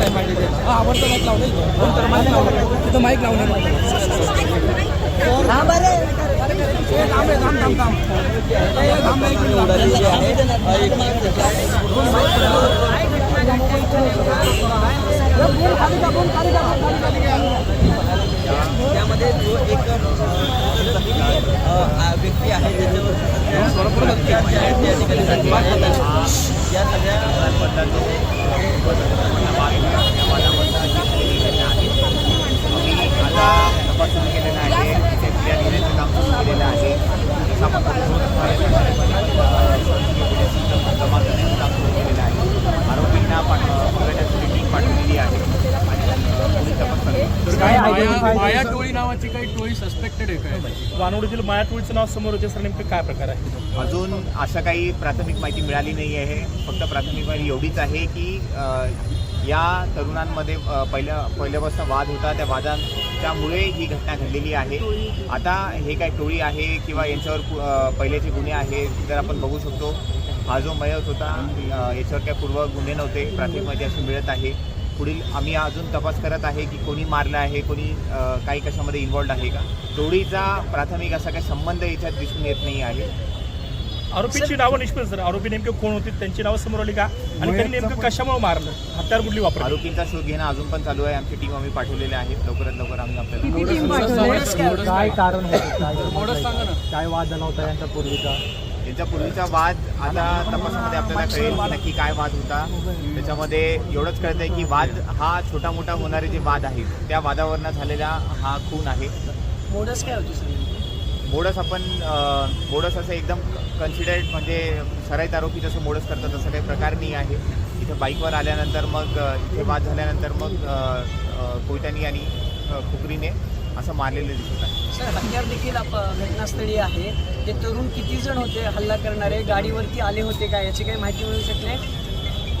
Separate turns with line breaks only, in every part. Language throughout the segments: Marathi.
नाही व्यक्ति है आवडतं माईक माया माया टोळी नावाची काही टोळी सस्पेक्टेड आहे काय?
वानवडीतील मायाटोळीचं नाव समोर होते सर नेमकं काय प्रकार आहे?
अजून अशा काही प्राथमिक माहिती मिळाली नाही आहे. फक्त प्राथमिक माहिती एवढीच आहे की या तरुणांमध्ये पहिल्या पहिल्यापासून वाद होता. त्या वादांच्यामुळे ही घटना घडलेली आहे. आता हे काय टोळी आहे किंवा यांच्यावर पहिल्याचे गुन्हे आहे तर आपण बघू शकतो. हा जो मयत होता याच्यावर काय पूर्व गुन्हे नव्हते. प्राथमिक माहिती अशी मिळत आहे. पुढील आम्ही अजून तपास करत आहे की कोणी मारलं आहे कोणी काही कशामध्ये इन्वॉल्ड आहे का? टोळीचा प्राथमिक असा काही संबंध याच्यात दिसून येत नाही आहे.
आरोपीची नावं निष्पन्न सर आरोपी नेमके कोण होते? त्यांची नावं समोर आली का? आणि त्यांनी नेमकं कशामुळे मारलं? हत्यार कुठली वापरली?
आरोपींचा शोध घेणं अजून पण चालू आहे. आमची टीम आम्ही पाठवलेल्या आहेत लवकरात लवकर आम्ही आपल्याला
काय कारण होतं? काय
थोडं सांगा ना
काय वाद झाला होता यांचा पूर्वीचा?
यांच्या पूर्वीचा वाद आता तपासामध्ये आपल्याला कळेल की नक्की काय वाद होता. त्याच्यामध्ये एवढंच कळतंय की वाद हा छोटा मोठा होणारे जे वाद आहेत त्या वादावरनं झालेला हा खून आहे.
मोडस काय होती
मोडस आपण मोडस असं एकदम कन्सिडर्ड म्हणजे सराईत आरोपी जसं मोडस करतात तसं काही प्रकार नाही आहे. इथे बाईकवर आल्यानंतर मग इथे वाद झाल्यानंतर मग कोयत्यानी आणि खुकरीने असं मारलेलं दिसत आहे.
सर हत्यार देखील आप- घटनास्थळी आहे. ते तरुण किती जण होते हल्ला करणारे? गाडीवरती आले होते का? याची काही माहिती मिळू शकते?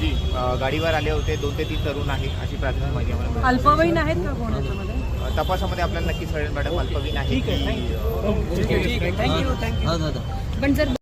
जी अं, गाडीवर आले होते. दोन ते तीन तरुण आहे अशी प्राथमिक माहिती आम्हाला मिळाली.
अल्पवयीन आहेत का कोण याच्यामध्ये?
अं, तपासामध्ये आपल्याला नक्कीच कळेल मॅडम. अल्पवीन आहे की, अं,
ठीक आहे थँक्यू थँक्यू
हा
पण जर